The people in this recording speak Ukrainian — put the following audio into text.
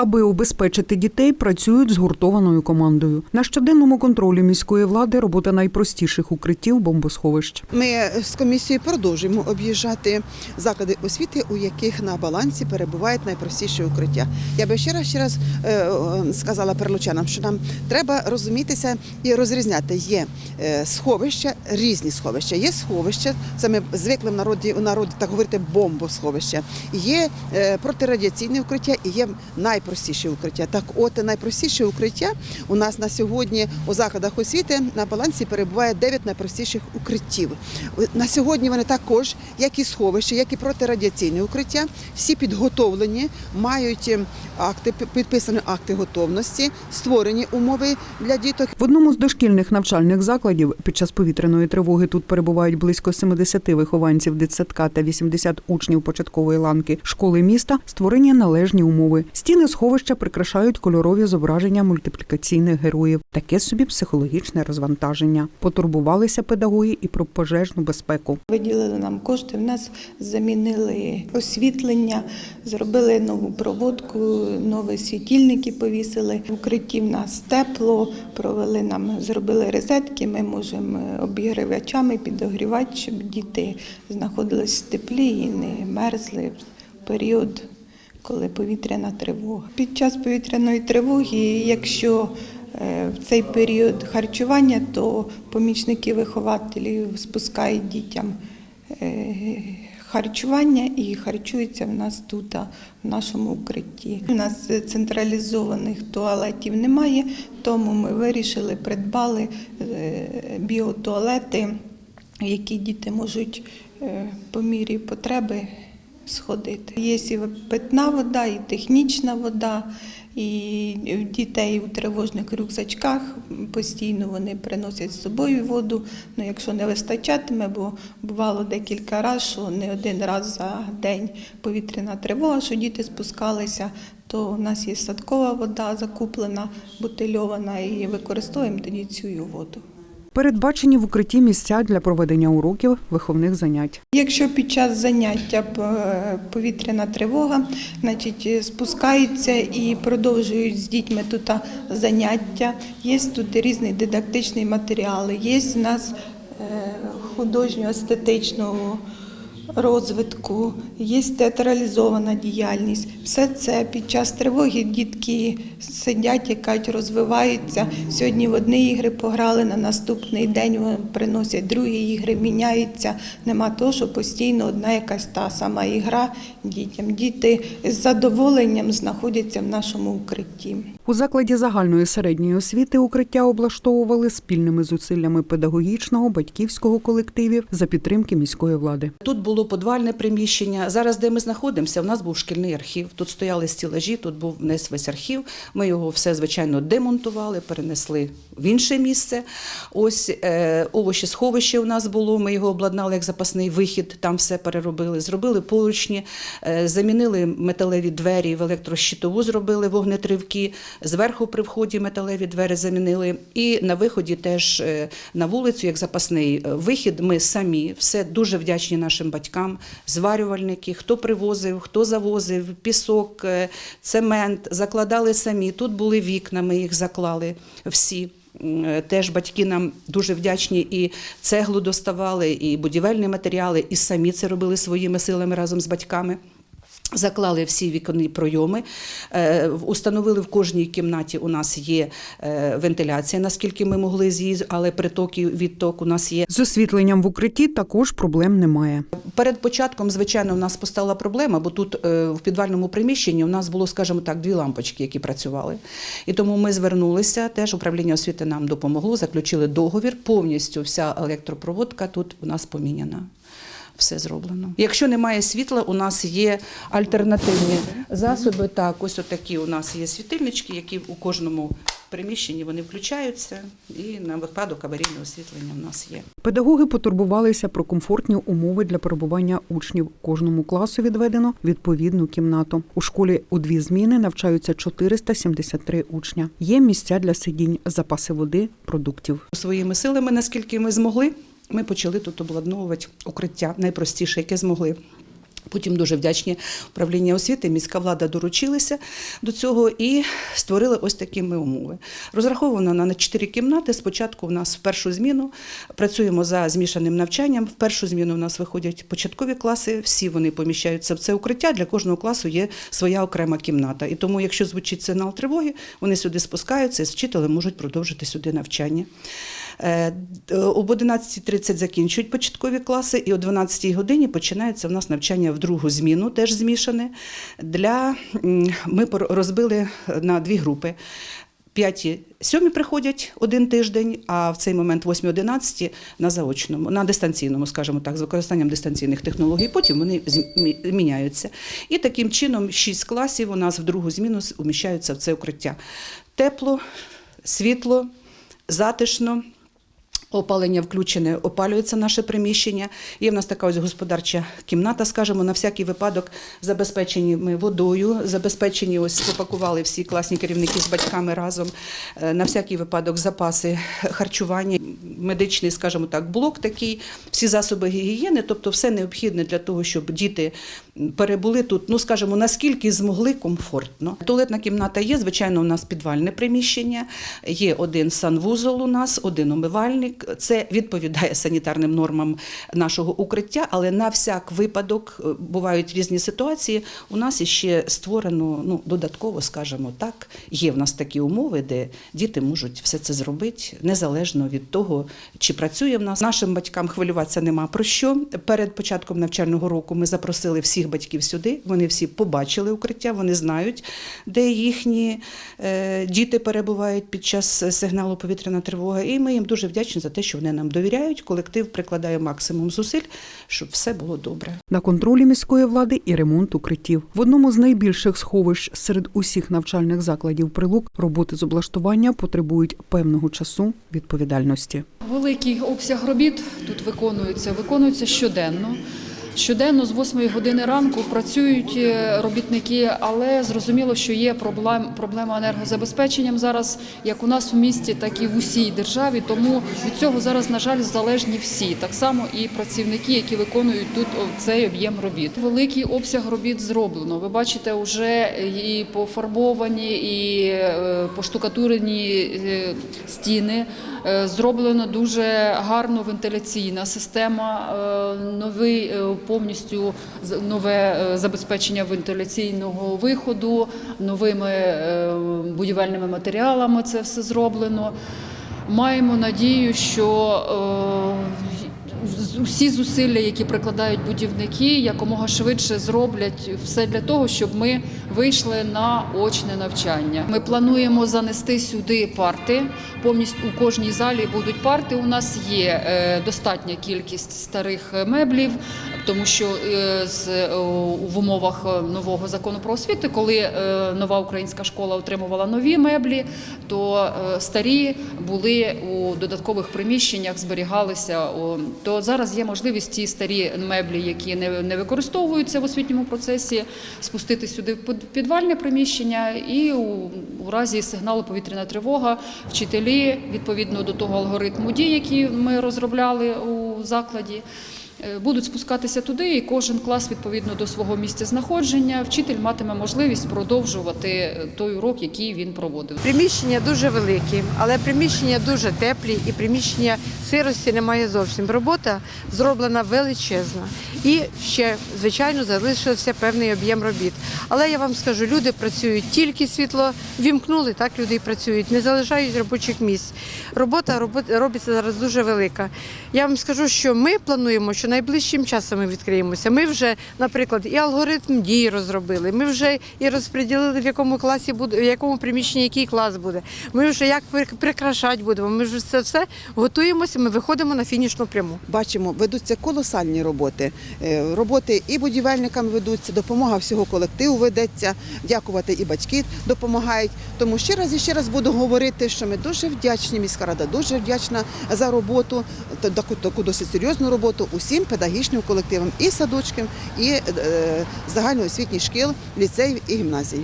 Аби убезпечити дітей, працюють згуртованою командою. На щоденному контролі міської влади робота найпростіших укриттів бомбосховищ. Ми з комісією продовжуємо об'їжджати заклади освіти, у яких на балансі перебувають найпростіші укриття. Я би ще раз ще раз е, е, сказала перелучанам, що нам треба розумітися і розрізняти. Є е, сховища, різні сховища. Є сховища, це ми звикли в народі у народі так говорити бомбосховища. Є протирадіаційне укриття і є найпростіші укриття. Так, от найпростіші укриття у нас на сьогодні у закладах освіти на балансі перебуває 9 найпростіших укриттів. На сьогодні вони також, як і сховища, як і протирадіаційне укриття, всі підготовлені, мають е, акти, підписані акти готовності, створені умови для діток. В одному з дошкільних навчальних закладів під час повітряної тривоги тут перебувають близько 70 вихованців дитсадка та 80 учнів початкової ланки школи міста. Створені належні умови. Стіни сховища прикрашають кольорові зображення мультиплікаційних героїв. Таке собі психологічне розвантаження. Потурбувалися педагоги і про пожежну безпеку. Виділили нам кошти. В нас замінили освітлення, зробили нову проводку, нові світильники повісили. В укритті в нас тепло, провели нам, зробили розетки. Ми можемо обігрівачами підогрівати, щоб діти знаходились в теплі і не мерзли в період. Коли повітряна тривога. Під час повітряної тривоги, якщо е, в цей період харчування, то помічники вихователів спускають дітям е, харчування і харчуються в нас тут, в нашому укритті. У нас централізованих туалетів немає, тому ми вирішили, придбали е, біотуалети, які діти можуть по мірі потреби сходити. Є і питна вода, і технічна вода, і в дітей у тривожних рюкзачках постійно вони приносять з собою воду. Ну, якщо не вистачатиме, бо бувало декілька разів, що не один раз за день повітряна тривога, що діти спускалися, то у нас є садкова вода закуплена, бутильована, і використовуємо тоді цю воду. Передбачені в укритті місця для проведення уроків виховних занять. Якщо під час заняття повітряна тривога, значить е, спускаються і продовжують з дітьми тут заняття. Є тут різні дидактичні матеріали, є у нас е, художньо-естетичного розвитку, є театралізована діяльність. Все це під час тривоги дітки сидять і розвиваються. Сьогодні в одні ігри пограли, на наступний день вони приносять другі ігри, міняються. Нема того, що постійно одна якась та сама ігра дітям. Діти з задоволенням знаходяться в нашому укритті. У закладі загальної середньої освіти укриття облаштовували спільними зусиллями педагогічного батьківського колективів за підтримки міської влади. Тут було подвальне приміщення. Зараз, де ми знаходимося, у нас був шкільний архів. Тут стояли стілажі, тут був весь архів. Ми його все звичайно демонтували, перенесли в інше місце. Ось е, овочі-сховище у нас було. Ми його обладнали як запасний вихід, там все переробили. Зробили поручні, е, замінили металеві двері в електрощитову, зробили вогнетривки. Зверху при вході металеві двері замінили. І на виході теж е, на вулицю, як запасний вихід, ми самі все дуже вдячні нашим батькам, зварювальники, хто привозив, хто завозив, пісок, цемент, закладали самі. Тут були вікна, ми їх заклали всі. Е, Теж батьки нам дуже вдячні і цеглу доставали, і будівельні матеріали, і самі це робили своїми силами разом з батьками. Заклали всі віконні пройоми, Е, установили в кожній кімнаті. У нас є е, вентиляція, наскільки ми могли з її, але приток і відток у нас є. З освітленням в укритті також проблем немає. Перед початком, звичайно, у нас постала проблема, бо тут е, в підвальному приміщенні у нас було, скажімо так, дві лампочки, які працювали. І тому ми звернулися. Теж управління освіти нам допомогло, заключили договір. Повністю вся електропроводка тут у нас поміняна. Все зроблено. Якщо немає світла, у нас є альтернативні засоби. Так, ось отакі у нас є світильнички, які у кожному приміщенні вони включаються, і на випадок аварійного освітлення у нас є. Педагоги потурбувалися про комфортні умови для перебування учнів. Кожному класу відведено відповідну кімнату. У школі у дві зміни навчаються 473 учня. Є місця для сидінь, запаси води, продуктів. Своїми силами, наскільки ми змогли, ми почали тут обладновувати укриття найпростіше, яке змогли. Потім дуже вдячні управління освіти, міська влада доручилися до цього і створили ось такі ми умови. Розраховано на 4 кімнати. Спочатку у нас в першу зміну працюємо за змішаним навчанням. В першу зміну у нас виходять початкові класи, всі вони поміщаються в це укриття. Для кожного класу є своя окрема кімната. І тому, якщо звучить сигнал тривоги, вони сюди спускаються і з вчителем можуть продовжити сюди навчання. Е, Об 11.30 закінчують початкові класи, і о 12 годині починається в нас навчання в другу зміну, теж змішане. Для, ми розбили на дві групи. П'яті, сьомі приходять один тиждень, а в цей момент 8-11 на заочному, на дистанційному, скажімо так, з використанням дистанційних технологій. Потім вони змі- міняються. І таким чином шість класів у нас в другу зміну уміщаються в це укриття. Тепло, світло, затишно. Опалення включене, опалюється наше приміщення. Є в нас така ось господарча кімната, скажімо, на всякий випадок забезпечені ми водою, забезпечені ось попакували всі класні керівники з батьками разом. Е, На всякий випадок запаси харчування, медичний, скажімо так, блок такий, всі засоби гігієни, тобто все необхідне для того, щоб діти перебули тут, ну скажімо, наскільки змогли комфортно. Туалетна кімната є, звичайно, у нас підвальне приміщення, є один санвузол у нас, один умивальник. Це відповідає санітарним нормам нашого укриття, але на всяк випадок е, бувають різні ситуації. У нас іще створено ну, додатково, скажімо так, є в нас такі умови, де діти можуть все це зробити незалежно від того, чи працює в нас. Нашим батькам хвилюватися нема про що. Перед початком навчального року ми запросили всіх батьків сюди. Вони всі побачили укриття, вони знають, де їхні е, діти перебувають під час е, сигналу повітряна тривога. І ми їм дуже вдячні за те, що вони нам довіряють. Колектив прикладає максимум зусиль, щоб все було добре. На контролі міської влади і ремонт укриттів. В одному з найбільших сховищ серед усіх навчальних закладів прилук роботи з облаштування потребують певного часу відповідальності. Великий обсяг робіт тут виконується, виконується щоденно. Щоденно з 8 години ранку працюють е, робітники, але зрозуміло, що є проблем, проблема енергозабезпеченням зараз, як у нас у місті, так і в усій державі. Тому від цього зараз, на жаль, залежні всі, так само і працівники, які виконують тут цей об'єм робіт. Великий обсяг робіт зроблено. Ви бачите, вже і пофарбовані, і е, поштукатурені е, стіни. Зроблено дуже гарно вентиляційна система, новий повністю нове е, забезпечення вентиляційного виходу, новими е, будівельними матеріалами це все зроблено. Маємо надію, що е, усі зусилля, які прикладають будівники, якомога швидше зроблять все для того, щоб ми вийшли на очне навчання. Ми плануємо занести сюди парти. Повністю у кожній залі будуть парти. У нас є достатня кількість старих меблів, тому що е, е, в умовах е, нового закону про освіту, коли нова українська школа отримувала нові меблі, то старі були у додаткових приміщеннях, зберігалися. То зараз є можливість ті старі меблі, які не, використовуються в освітньому процесі, спустити сюди в під- підвальне приміщення, і у разі сигналу повітряна тривога вчителі відповідно до того алгоритму дій, який ми розробляли у закладі. Е, Будуть спускатися туди, і кожен клас відповідно до свого місця знаходження. Вчитель матиме можливість продовжувати е, той урок, який він проводив. Приміщення дуже великі, але приміщення дуже теплі і приміщення сирості немає зовсім. Робота зроблена величезна. І ще, звичайно, залишився певний об'єм робіт. Але я вам скажу, люди працюють тільки світло вімкнули, так люди і працюють, не залишають робочих місць. Робота робиться зараз дуже велика. Я вам скажу, що ми плануємо, що найближчим часом ми відкриємося. Ми вже, наприклад, і алгоритм дії розробили. Ми вже і розподілили, в якому класі буде, в якому приміщенні який клас буде. Ми вже як прикрашати будемо. Ми вже це все готуємося. Ми виходимо на фінішну пряму. Бачимо, ведуться колосальні роботи. Е, Роботи і будівельникам ведуться, допомога всього колективу ведеться. Дякувати і батьки допомагають. Тому ще раз і ще раз буду говорити, що ми дуже вдячні. Міська рада дуже вдячна за роботу, таку, таку досить серйозну роботу усім педагогічним колективам і садочкам, і е, загальноосвітніх шкіл, ліцеїв і гімназій.